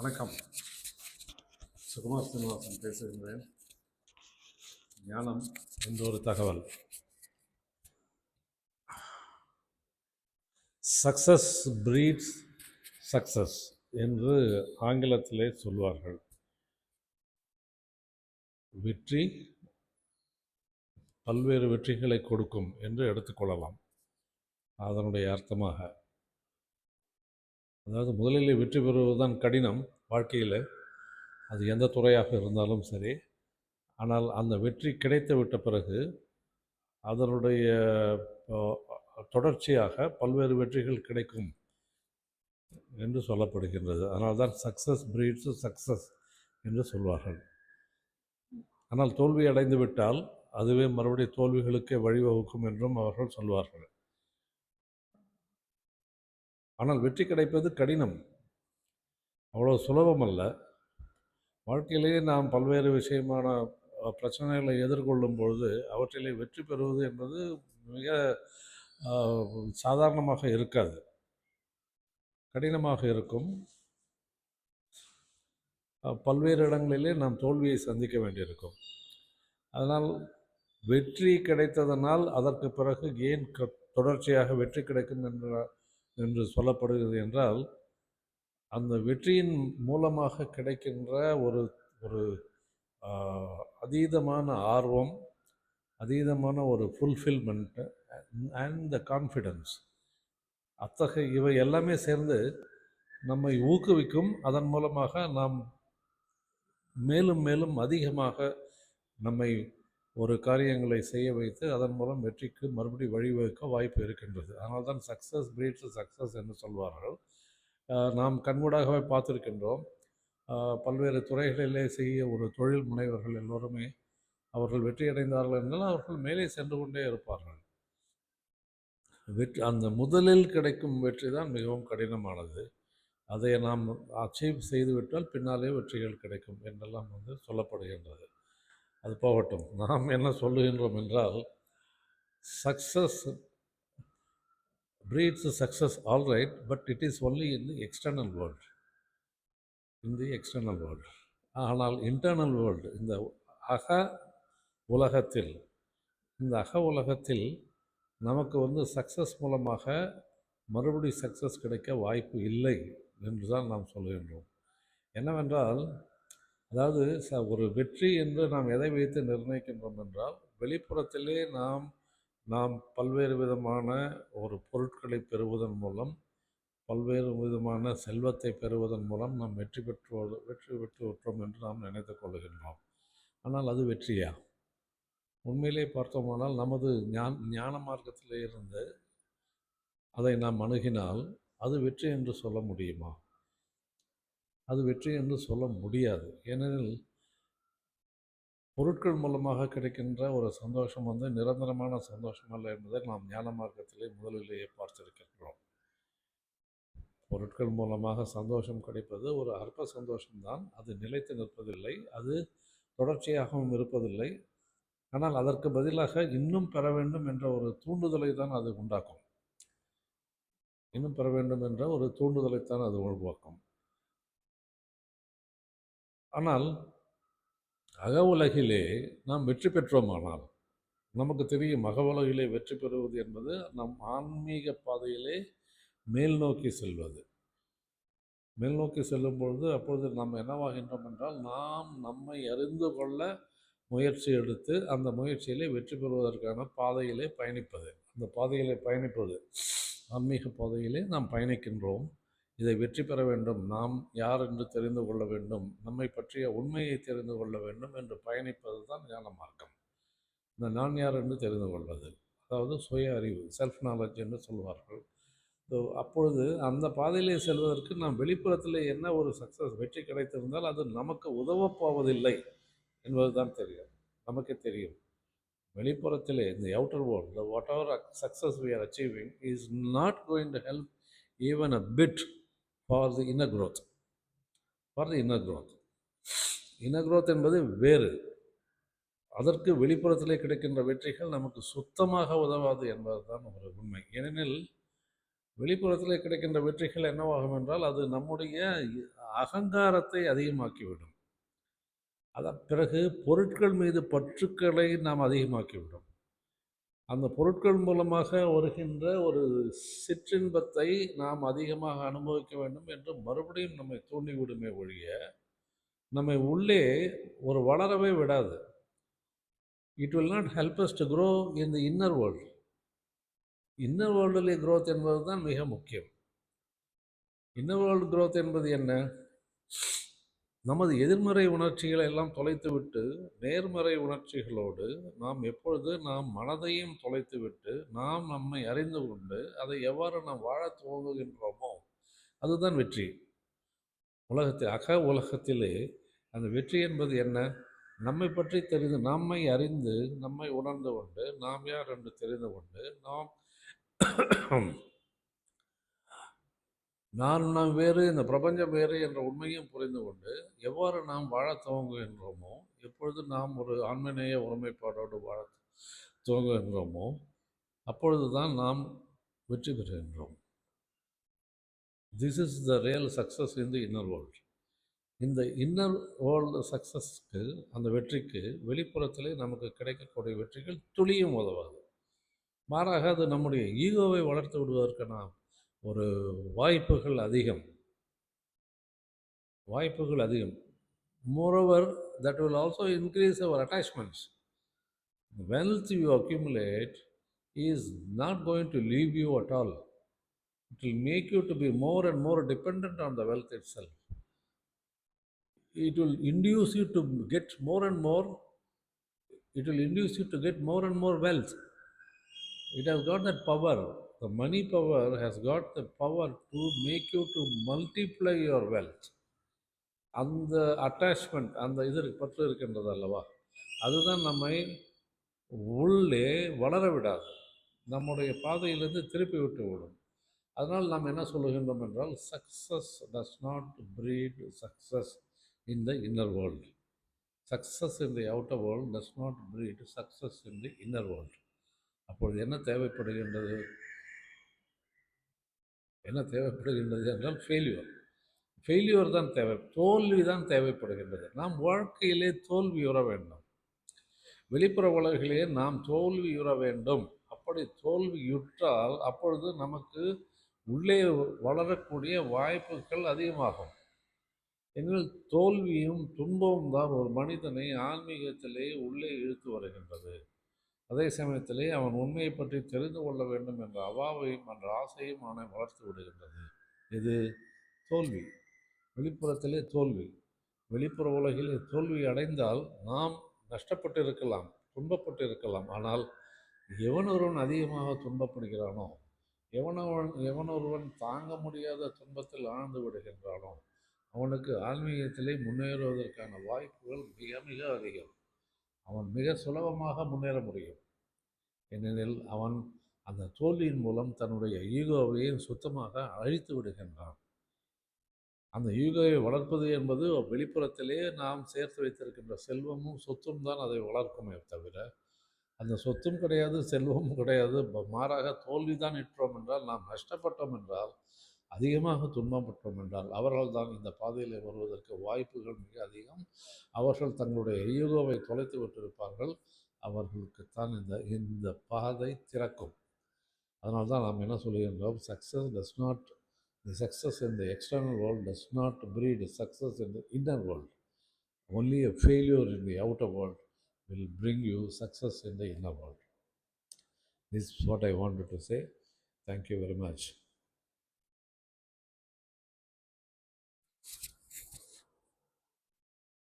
வணக்கம். சுகுமார் சீனிவாசன் பேசுகின்றேன். ஞானம் என்ற ஒரு தகவல். சக்சஸ் பிரீட்ஸ் சக்சஸ் என்று ஆங்கிலத்திலே சொல்வார்கள். வெற்றி பல்வேறு வெற்றிகளை கொடுக்கும் என்று எடுத்துக்கொள்ளலாம் அதனுடைய அர்த்தமாக அதாவது முதலிலே வெற்றி பெறுவதுதான் கடினம் வாழ்க்கையில். அது எந்த துறையாக இருந்தாலும் சரி. ஆனால் அந்த வெற்றி கிடைத்து விட்ட பிறகு அதனுடைய தொடர்ச்சியாக பல்வேறு வெற்றிகள் கிடைக்கும் என்று சொல்லப்படுகின்றது. அதனால்தான் சக்ஸஸ் பிரீட்ஸ் சக்ஸஸ் என்று சொல்வார்கள். ஆனால் தோல்வி அடைந்து விட்டால் அதுவே மறுபடியும் தோல்விகளுக்கே வழிவகுக்கும் என்றும் அவர்கள் சொல்வார்கள். ஆனால் வெற்றி கிடைப்பது கடினம். அவ்வளோ சுலபம் அல்ல வாழ்க்கையிலேயே நாம் பல்வேறு விஷயமான பிரச்சனைகளை எதிர்கொள்ளும் பொழுது அவற்றிலே வெற்றி பெறுவது என்பது மிக சாதாரணமாக இருக்காது. கடினமாக இருக்கும். பல்வேறு இடங்களிலே நாம் தோல்வியை சந்திக்க வேண்டியிருக்கும். அதனால் வெற்றி கிடைத்ததனால் அதற்கு பிறகு ஏன் க- தொடர்ச்சியாக வெற்றி கிடைக்கும் என்ற என்று சொல்லப்படுகிறது என்றால் அந்த வெற்றியின் மூலமாக கிடைக்கின்ற ஒரு ஒரு அதீதமான ஆர்வம் அதீதமான ஒரு ஃபுல்ஃபில்மெண்ட் அண்ட் த கான்ஃபிடென்ஸ் அத்தகைய இவை எல்லாமே சேர்ந்து நம்மை ஊக்குவிக்கும். அதன் மூலமாக நாம் மேலும் மேலும் அதிகமாக நம்மை ஒரு காரியங்களை செய்ய வைத்து அதன் மூலம் வெற்றிக்கு மறுபடியும் வழிவகுக்க வாய்ப்பு இருக்கின்றது. அதனால் தான் சக்ஸஸ் பிரீட்ஸ் சக்ஸஸ் என்று சொல்வார்கள். நாம் கண்மூடாகவே பார்த்திருக்கின்றோம். பல்வேறு துறைகளிலே செய்ய ஒரு தொழில் முனைவர்கள் எல்லோருமே அவர்கள் வெற்றி அடைந்தார்கள் என்றால் அவர்கள் மேலே சென்று கொண்டே இருப்பார்கள். வெற்றி அந்த முதலில் கிடைக்கும் வெற்றி தான் மிகவும் கடினமானது. அதை நாம் அச்சீவ் செய்துவிட்டால் பின்னாலே வெற்றிகள் கிடைக்கும் என்றெல்லாம் வந்து சொல்லப்படுகின்றது. அது போகட்டும். நாம் என்ன சொல்லுகின்றோம் என்றால் success breeds success all right but it is only in the external world. In the external world. ஆனால் இன்டர்னல் வேர்ல்டு இந்த அக உலகத்தில் இந்த அக உலகத்தில் நமக்கு வந்து சக்ஸஸ் மூலமாக மறுபடி சக்ஸஸ் கிடைக்க வாய்ப்பு இல்லை என்று தான் நாம் சொல்கின்றோம் என்னவென்றால் அதாவது ச ஒரு வெற்றி என்று நாம் எதை வைத்து நிர்ணயிக்கின்றோம் என்றால் வெளிப்புறத்திலே நாம் நாம் பல்வேறு விதமான ஒரு பொருட்களை பெறுவதன் மூலம் பல்வேறு விதமான செல்வத்தை பெறுவதன் மூலம் நாம் வெற்றி பெற்று வெற்றி பெற்று விட்டோம் என்று நாம் நினைத்து கொள்கின்றோம். ஆனால் அது வெற்றியா? உண்மையிலே பார்த்தோமானால் நமது ஞான் ஞான மார்க்கத்திலே இருந்து அதை நாம் அணுகினால் அது வெற்றி என்று சொல்ல முடியுமா? அது வெற்றி என்று சொல்ல முடியாது. ஏனெனில் பொருட்கள் மூலமாக கிடைக்கின்ற ஒரு சந்தோஷம் வந்து நிரந்தரமான சந்தோஷம் அல்ல என்பதை நாம் ஞான மார்க்கத்திலே முதலிலேயே பார்த்திருக்கின்றோம். பொருட்கள் மூலமாக சந்தோஷம் கிடைப்பது ஒரு அற்ப சந்தோஷம்தான். அது நிலைத்து நிற்பதில்லை. அது தொடர்ச்சியாகவும் இருப்பதில்லை. ஆனால் அதற்கு பதிலாக இன்னும் பெற வேண்டும் என்ற ஒரு தூண்டுதலை தான் அது உண்டாக்கும். இன்னும் பெற வேண்டும் என்ற ஒரு தூண்டுதலைத்தான் அது உருவாக்கும். ஆனால் அக உலகிலே நாம் வெற்றி பெற்றோமானால் நமக்கு தெரியும் அக உலகிலே வெற்றி பெறுவது என்பது நம் ஆன்மீக பாதையிலே மேல் நோக்கி செல்வது. மேல் நோக்கி செல்லும் பொழுது அப்பொழுது நாம் என்னவாகின்றோம் என்றால் நாம் நம்மை அறிந்து கொள்ள முயற்சி எடுத்து அந்த முயற்சியிலே வெற்றி பெறுவதற்கான பாதையிலே பயணிப்பது. அந்த பாதையிலே பயணிப்பது ஆன்மீக பாதையிலே நாம் பயணிக்கின்றோம். இதை வெற்றி பெற வேண்டும். நாம் யார் என்று தெரிந்து கொள்ள வேண்டும். நம்மை பற்றிய உண்மையை தெரிந்து கொள்ள வேண்டும் என்று பயணிப்பது தான் ஞான மார்க்கம். இந்த நான் யார் என்று தெரிந்து கொள்வது. அதாவது சுய அறிவு செல்ஃப் நாலேஜ் என்று சொல்வார்கள். ஸோ அப்பொழுது அந்த பாதையிலே செல்வதற்கு நாம் வெளிப்புறத்தில் என்ன ஒரு சக்ஸஸ் வெற்றி கிடைத்திருந்தால் அது நமக்கு உதவப் போவதில்லை என்பது தான் தெரியும். நமக்கு தெரியும். வெளிப்புறத்திலே இந்த outer world whatever success we are achieving is not going to help even a bit for the inner growth for the inner growth inner growth என்பது வேறு. அதற்கு வெளிப்புறத்திலே கிடைக்கின்ற வெற்றிகள் நமக்கு சுத்தமாக உதவாது என்பதுதான் ஒரு உண்மை. ஏனெனில் வெளிப்புறத்திலே கிடைக்கின்ற வெற்றிகள் என்னவாகும் என்றால் அது நம்முடைய அகங்காரத்தை அதிகமாக்கிவிடும். அதன் பிறகு பொருட்கள் மீது பற்றுக்களை நாம் அதிகமாக்கிவிடும். அந்த பொருட்கள் மூலமாக வருகின்ற ஒரு சிற்றின்பத்தை நாம் அதிகமாக அனுபவிக்க வேண்டும் என்று மறுபடியும் நம்மை தூண்டிவிடுமே ஒழிய நம்மை உள்ளே ஒரு வளரவே விடாது. It will not help us to grow in the inner world inner வேர்ல்டுலே growth என்பது தான் மிக முக்கியம். இன்னர் வேர்ல்டு க்ரோத் என்பது என்ன? நமது எதிர்மறை உணர்ச்சிகளை எல்லாம் தொலைத்துவிட்டு நேர்மறை உணர்ச்சிகளோடு நாம் எப்பொழுது நாம் மனதையும் தொலைத்துவிட்டு நாம் நம்மை அறிந்து கொண்டு அதை எவ்வாறு நாம் வாழத் துவங்குகின்றோமோ அதுதான் வெற்றி. உலகத்தில் அக உலகத்திலே அந்த வெற்றி என்பது என்ன? நம்மை பற்றி தெரிந்து நம்மை அறிந்து நம்மை உணர்ந்து கொண்டு நாம் யார் என்று தெரிந்து கொண்டு நாம் நான் நாம் வேறு இந்த பிரபஞ்சம் வேறு என்ற உண்மையும் புரிந்து கொண்டு எவ்வாறு நாம் வாழ துவங்குகின்றோமோ எப்பொழுது நாம் ஒரு ஆண்மநேய ஒருமைப்பாடோடு வாழ துவங்குகின்றோமோ அப்பொழுது தான் நாம் வெற்றி பெறுகின்றோம். This is the real success in the inner world inner inner world சக்ஸஸ்க்கு அந்த வெற்றிக்கு வெளிப்புறத்திலே நமக்கு கிடைக்கக்கூடிய வெற்றிகள் துளியும் உதவாது. மாறாக அது நம்முடைய ஈகோவை வளர்த்து விடுவதற்கான ஒரு வாய்ப்புகள் அதிகம் வாய்ப்புகள் அதிகம் moreover that will also increase our attachments wealth you accumulate is not going to leave you at all. It will make you to be more and more dependent on the wealth itself. It will induce you to get more and more, it will induce you to get more and more wealth. It has got that power. The money power has got the power to make you to multiply your wealth. அந்த attachment அந்த இது பற்று இருக்கின்றது அல்லவா? அதுதான் நம்மை உள்ளே வளர விடாது. நம்முடைய பாதையிலிருந்து திருப்பி விட்டு விடும். அதனால் நாம் என்ன சொல்லுகின்றோம் என்றால் success does not breed success in the inner world success in the outer world does not breed success in the inner world அப்பொழுது என்ன தேவைப்படுகின்றது? என்ன தேவைப்படுகின்றது என்றால் ஃபெயில்யூர் ஃபெயில்யூர் தான் தேவை. தோல்வி தான் தேவைப்படுகின்றது. நாம் வாழ்க்கையிலே தோல்வியுற வேண்டும். வெளிப்புற உலகிலே நாம் தோல்வியுற வேண்டும். அப்படி தோல்வியுற்றால் அப்பொழுது நமக்கு உள்ளே வளரக்கூடிய வாய்ப்புகள் அதிகமாகும். எங்கள் தோல்வியும் துன்பமும் தான் ஒரு மனிதனை ஆன்மீகத்திலே உள்ளே இழுத்து வருகின்றது. அதே சமயத்திலே அவன் உண்மையை பற்றி தெரிந்து கொள்ள வேண்டும் என்ற அவாவையும் என்ற ஆசையும் அவனை வளர்த்து விடுகின்றது. இது தோல்வி. வெளிப்புறத்திலே தோல்வி. வெளிப்புற உலகிலே தோல்வி அடைந்தால் நாம் நஷ்டப்பட்டு இருக்கலாம் துன்பப்பட்டு இருக்கலாம் ஆனால் எவன் ஒருவன் அதிகமாக துன்பப்படுகிறானோ எவனவன் எவனொருவன் தாங்க முடியாத துன்பத்தில் ஆழ்ந்து விடுகின்றானோ அவனுக்கு ஆன்மீகத்திலே முன்னேறுவதற்கான வாய்ப்புகள் மிக மிக அதிகம். அவன் மிக சுலபமாக முன்னேற முடியும். ஏனெனில் அவன் அந்த தோல்வியின் மூலம் தன்னுடைய ஈகோவையும் சுத்தமாக அழித்து விடுகின்றான். அந்த ஈகோவை வளர்ப்பது என்பது வெளிப்புறத்திலே நாம் சேர்த்து வைத்திருக்கின்ற செல்வமும் சொத்தும் தான் அதை வளர்க்குமே தவிர அந்த சொத்தும் கிடையாது செல்வமும் கிடையாது. மாறாக தோல்வி தான் இட்டோம் என்றால் நாம் நஷ்டப்பட்டோம் என்றால் அதிகமாக துன்பப்பட்டோம் என்றால் அவர்கள் தான் இந்த பாதையில் வருவதற்கு வாய்ப்புகள் மிக அதிகம். அவர்கள் தங்களுடைய ஈகோவை தொலைத்து விட்டிருப்பார்கள். அவர்களுக்குத்தான் இந்த இந்த பாதை திறக்கும். அதனால தான் நாம் என்ன சொல்லுகின்றோம்? Success does not the success in the external world does not breed success in the inner world only a failure in the outer world will bring you success in the inner world this what I want to say thank you very much